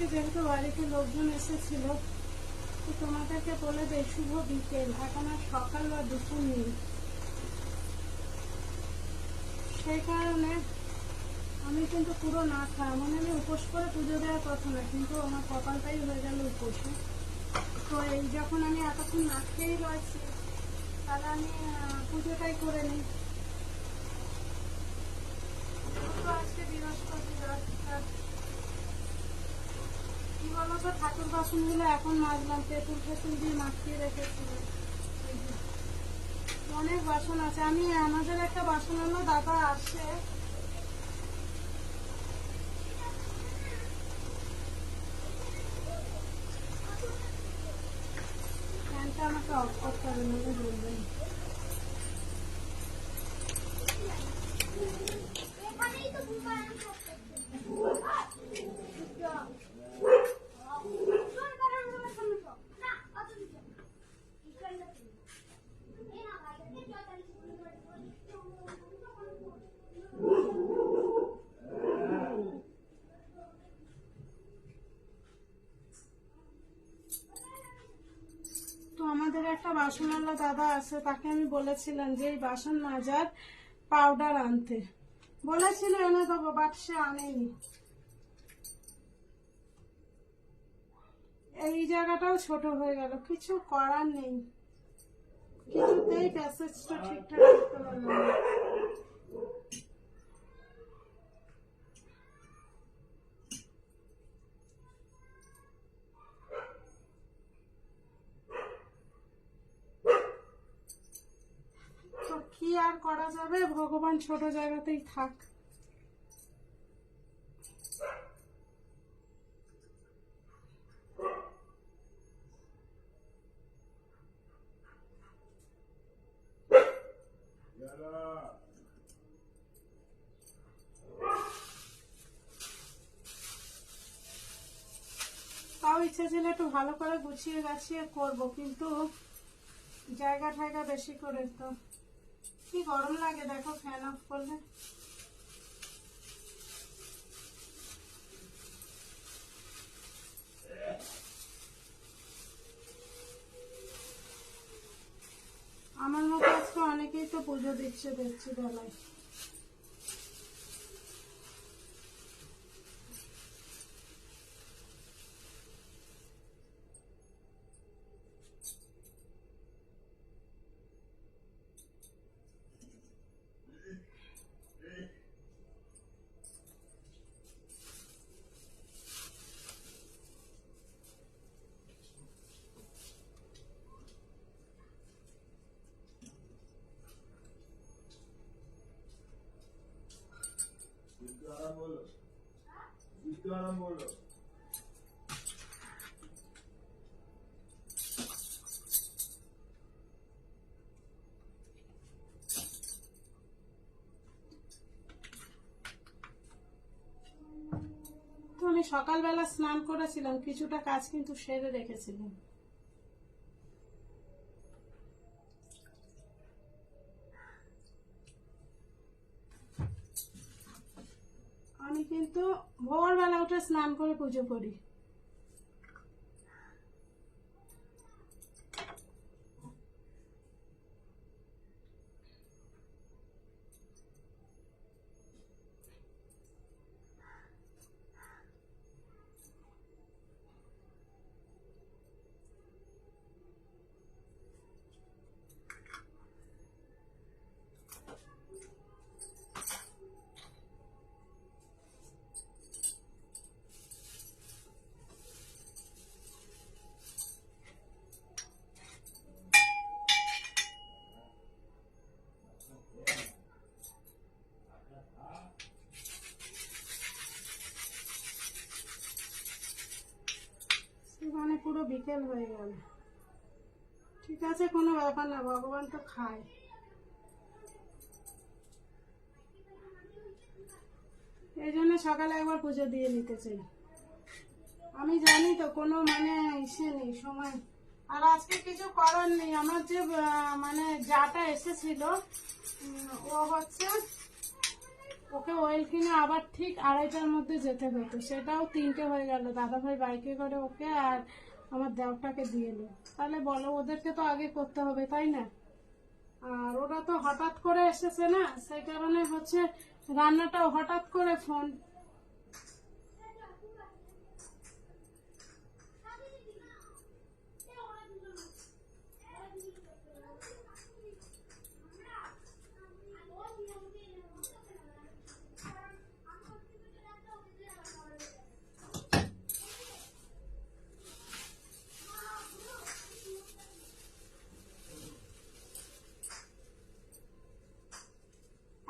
আজকে যেহেতু বাড়িতে লোকজন এসেছিল, তো তোমাদেরকে বলে দেয় শুভ বিকেল। এখন আর সকাল বা দুপুর নেই। সেই কারণে আমি কিন্তু পুরো না খাওয়া মানে আমি উপোস করে পুজো দেওয়ার কথা না, কিন্তু আমার কপালটাই হয়ে গেল উপোসে। তো এই যখন আমি এতক্ষণ না খেয়েই রয়েছি, তাহলে আমি পুজোটাই করে নিই। আজকে বৃহস্পতিবার কি ঠাকুর এখন দিয়ে মাখিয়ে অনেক বাসন আছে। আমি আমাদের একটা বাসন হলো দাদা আসে। আমাকে অফ করতে হবে বলবেন এখানেই তো বুমারাং করতে না অত নিচে ইকাইনা তুমি এ না ভাই এ 44 তো আমাদের একটা বাসন বাসনওয়ালা দাদা আছে, তাকে আমি বলেছিলাম যে এই বাসন মাজার পাউডার আনতে। বলেছিল এনে দেবো বাট সে আনেনি। এই জায়গাটাও ছোট হয়ে গেল, কিছু করার নেই। কিছুতেই প্যাসেজটা ঠিকঠাক করতে পারলাম না তো কি আর করা যাবে, ভগবান ছোট জায়গাতেই থাক। তাও ইচ্ছে ছিল একটু ভালো করে গুছিয়ে গাছিয়ে করব, কিন্তু জায়গা ঠায়গা বেশি করে তো। কি গরম লাগে, দেখো ফ্যান অফ করলে। আমার মতো আজকে অনেকেই তো পুজো দিচ্ছে, দেখছি বেলায় আমি সকালবেলা স্নান করেছিলাম কিছুটা কাজ কিন্তু সেরে রেখেছিলাম। কিন্তু ভোরবেলা উঠে স্নান করে পুজো করি। পুরো বিকেল হয়ে গেল। ঠিক আছে, কোনো ব্যাপার না, ভগবান তো খায়। এই জন্য সকালে একবার পুজো দিয়ে নিতে চাই। আমি জানি তো, কোনো মানে ইসে নেই, সময়। আর আজকে কিছু করার নেই, আমার যে মানে যাটা এসেছিল ও হচ্ছে, ওকে ওয়েল কিনে আবার ঠিক আড়াইটার মধ্যে যেতে হতো। সেটাও তিনটে হয়ে গেল, দাদাভাই বাইকে করে ওকে আর আমার দেওটাকে দিয়ে নে। তাহলে বলো, ওদেরকে তো আগে করতে হবে, তাই না? আর ওরা তো হঠাৎ করে এসেছে না, সেই কারণে হচ্ছে রান্নাটাও হঠাৎ করে ফোন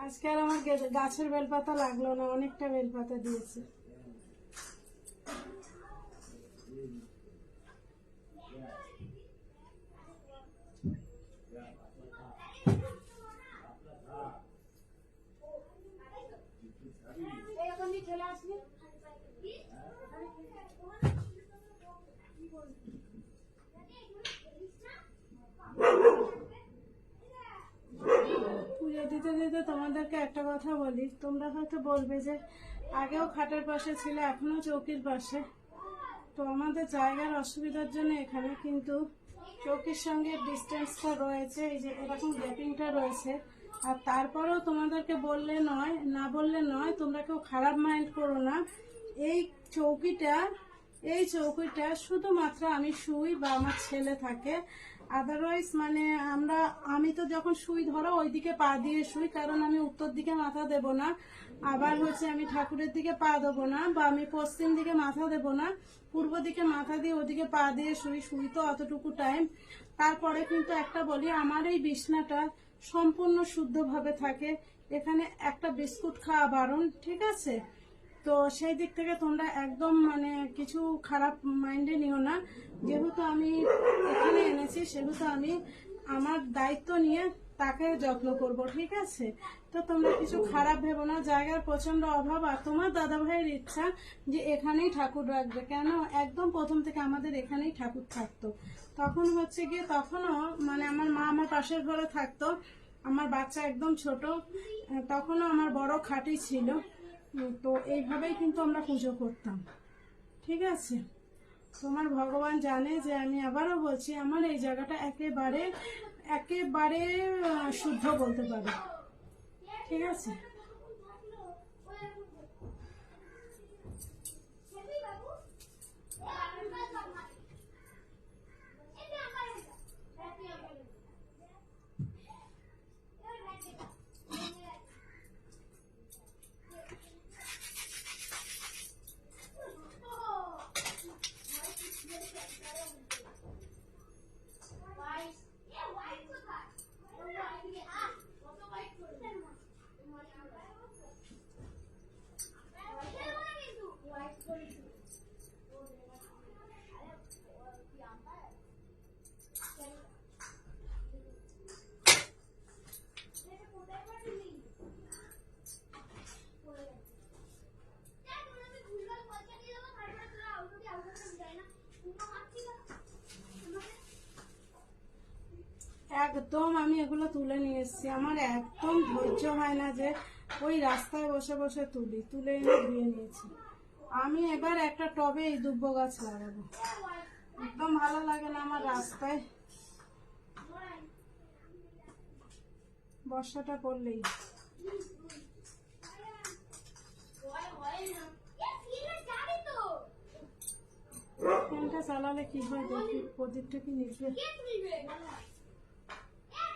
আজকে আর আমার গাছের বেলপাতা লাগল না অনেকটা বেলপাতা দিয়েছে এই ওখান দিয়ে খেলে আসবি পুজো দিতে দিতে তোমাদেরকে একটা কথা বলি। তোমরা হয়তো বলবে যে, আগেও খাটের পাশে ছিল এখনও চৌকির পাশে। তো আমাদের জায়গার অসুবিধার জন্য এখানে কিন্তু চৌকির সঙ্গে ডিস্টেন্সটা রয়েছে, এই যে এরকম গ্যাপিংটা রয়েছে। আর তারপরেও তোমাদেরকে বললে নয়, না বললে নয়, তোমরা কেউ খারাপ মাইন্ড করো না। এই চৌকিটা এই চৌকিটা শুধুমাত্র আমি শুই বা আমার ছেলে থাকে। আদারওয়াইজ মানে আমরা, আমি তো যখন শুই, ধরো, ওইদিকে পা দিয়ে শুই, কারণ আমি উত্তর দিকে মাথা দেব না। আবার হচ্ছে আমি ঠাকুরের দিকে পা দেবো না, বা আমি পশ্চিম দিকে মাথা দেব না, পূর্ব দিকে মাথা দিয়ে ওদিকে পা দিয়ে শুই শুই তো অতটুকু টাইম তারপরে কিন্তু একটা বলি, আমার এই বিছনাটা সম্পূর্ণ শুদ্ধভাবে থাকে। এখানে একটা বিস্কুট খাওয়া বারণ, ঠিক আছে? তো সেই দিক থেকে তোমরা একদম মানে কিছু খারাপ মাইন্ডে নিও না। যেহেতু আমি এখানে এনেছি, সেহেতু আমি আমার দায়িত্ব নিয়ে তাকে যত্ন করব, ঠিক আছে? তো তোমরা কিছু খারাপ ভেবো না, জায়গার প্রচণ্ড অভাব আর তোমার দাদা ভাইয়ের ইচ্ছা যে এখানেই ঠাকুর রাখবে। কেন? একদম প্রথম থেকে আমাদের এখানেই ঠাকুর থাকতো। তখন হচ্ছে গিয়ে তখনও মানে আমার মা আমার পাশের ঘরে থাকতো। আমার বাচ্চা একদম ছোট। তখনও আমার বড় খাটি ছিল। তো, এইভাবেই কিন্তু আমরা পুজো করতাম। ঠিক আছে? তোমার ভগবান জানে যে আমি আবারও বলছি, আমার এই জায়গাটা একেবারে একেবারে শুদ্ধ বলতে পারি। ঠিক আছে? একদম আমি এগুলো তুলে নিয়ে এসেছি। আমার একদম ধৈর্য হয় না যে ওই রাস্তায় বসে বসে তুলি, তুলে এনে ধুয়ে নিয়েছি। আমি এবার একটা টবে এই দুব্ব গাছ লাগাবো। একদম ভালো লাগে না আমার রাস্তায়। বর্ষাটা পড়লেই। চালালে কি হয় দেখি, প্রদীপটা কি প্রদীপটা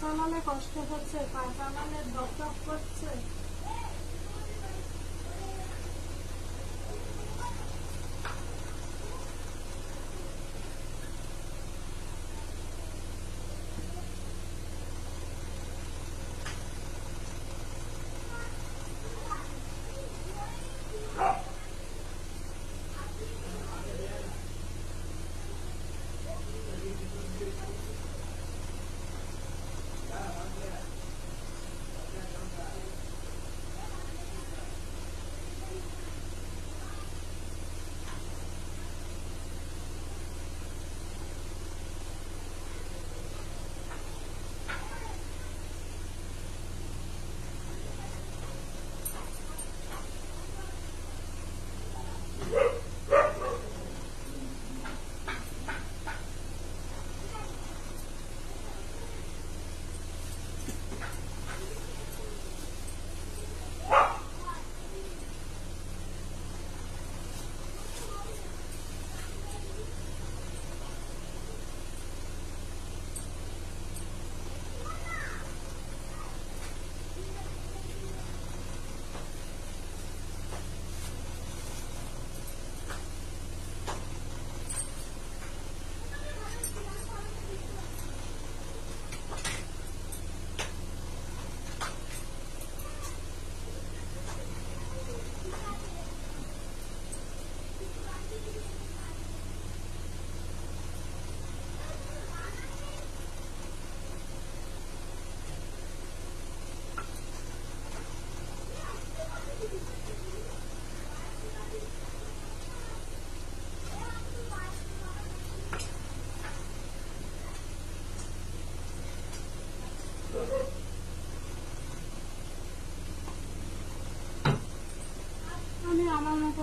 চালালে কষ্ট হচ্ছে পা চালালে ধপ করছে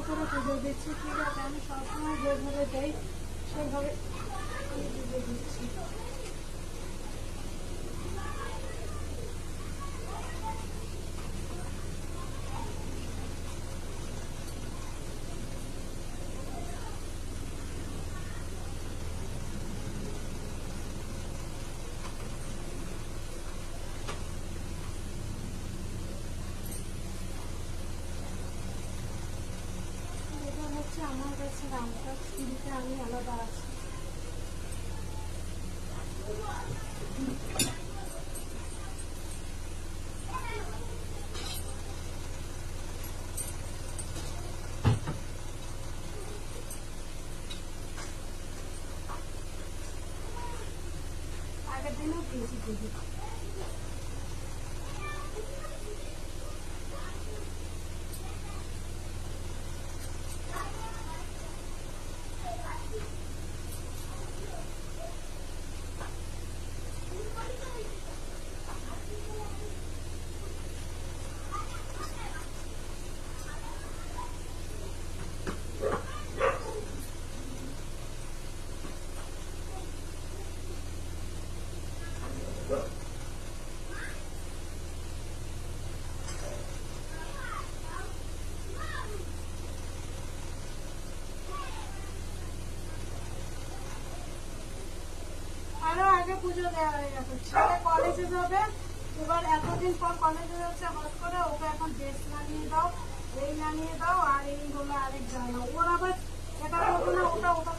করে পুজো দিচ্ছি ঠিক আছে আমি সবসময় যেভাবে যাই সেভাবে পুজো দিচ্ছি এটা হচ্ছে আমার কাছে রামটা স্টিলটা আমি আলাদা আছি আগের দিনও দিয়েছি পুজো আরও আগে পুজো দেওয়া হয়ে গেছে। কলেজে যাবে। এবার এতদিন পর কলেজে যাচ্ছে হট করে ওকে এখন ড্রেস নামিয়ে দাও, এই নামিয়ে দাও, আর এই হলো আরেক জায়গা ওর আবার এটা ওটা ওটা